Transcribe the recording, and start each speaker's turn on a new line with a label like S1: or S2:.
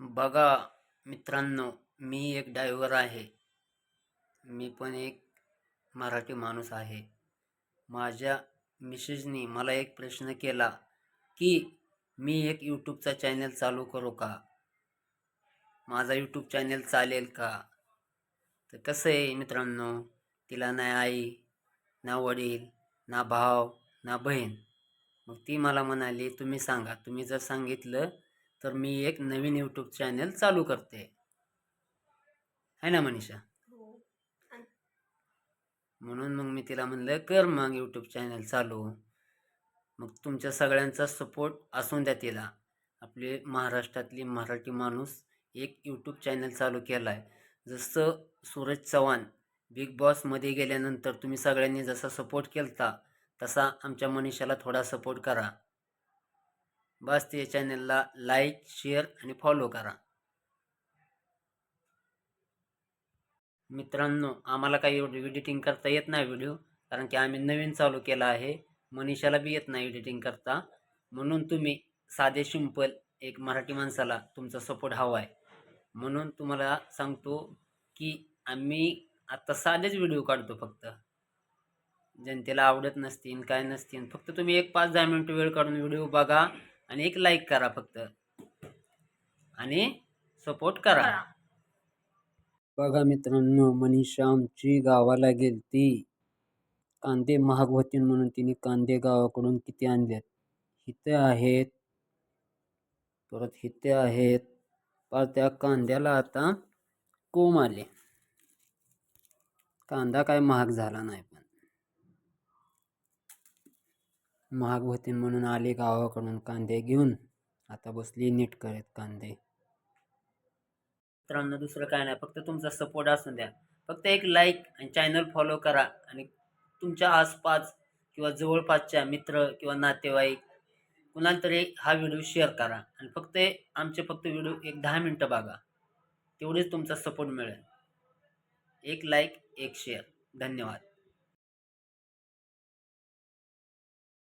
S1: बघा मित्रांनो मी एक डायव्हर आहे. मी पण एक मराठी माणूस आहे. माझ्या मिसेजनी मला एक प्रश्न केला की मी एक यूट्यूबचा चॅनल चालू करू का? माझा यूट्यूब चॅनल चालेल का? तर कसं आहे मित्रांनो? तिला ना आई ना वडील ना भाव ना बहीण. मग ती मला म्हणाली तुम्ही सांगा. तुम्ही जर सांगितलं तर मी एक नवीन यूट्यूब चॅनल चालू करते. आहे ना मनीषा?
S2: हो.
S1: म्हणून मग मी तिला म्हणलं कर मग यूट्यूब चॅनल चालू. मग तुमच्या सगळ्यांचा सपोर्ट असून द्या तिला. आपले महाराष्ट्रातली मराठी माणूस एक यूट्यूब चॅनल चालू केला आहे जसं सूरज चव्हाण बिग बॉसमध्ये गेल्यानंतर तुम्ही सगळ्यांनी जसा सपोर्ट केलता तसा आमच्या मनीषाला थोडा सपोर्ट करा. बस ते चॅनलला लाईक शेअर आणि फॉलो करा. मित्रांनो आम्हाला काही एवढी एडिटिंग करता येत नाही व्हिडिओ कारण की आम्ही नवीन चालू केला आहे. मनीषाला बी येत नाही एडिटिंग करता. म्हणून तुम्ही साधे सिंपल एक मराठी माणसाला तुमचा सपोर्ट हवा आहे म्हणून तुम्हाला सांगतो की आम्ही आत्ता साधेच व्हिडिओ काढतो फक्त. जनतेला आवडत नसतील काय नसतील फक्त तुम्ही एक पाच दहा मिनटं वेळ काढून व्हिडिओ बघा. आणि एक लाईक करा फक्त. आणि सपोर्ट करा. बघा मित्रांनो मनीषा आमची गावाला गेलती. कांदे महाग होतील म्हणून तिने कांदे गावाकडून किती आणलेत? इथे आहेत. परत इथे आहेत. पण त्या कांद्याला आता कोंब आले. कांदा काय महाग झाला नाही पण महाग होते म्हणून आले गावाकडून कांदे घेऊन. आता बसली नीट करत कांदे. मित्रांनो दुसरं काय नाही. फक्त तुमचा सपोर्ट असून द्या. फक्त एक लाईक आणि चॅनल फॉलो करा. आणि तुमच्या आसपास किंवा जवळपासच्या मित्र किंवा नातेवाईक कुणाला तरी हा व्हिडिओ शेअर करा. आणि फक्त आमचे फक्त व्हिडिओ एक दहा मिनटं बघा. तेवढेच तुमचा सपोर्ट मिळेल. एक लाईक एक शेअर धन्यवाद.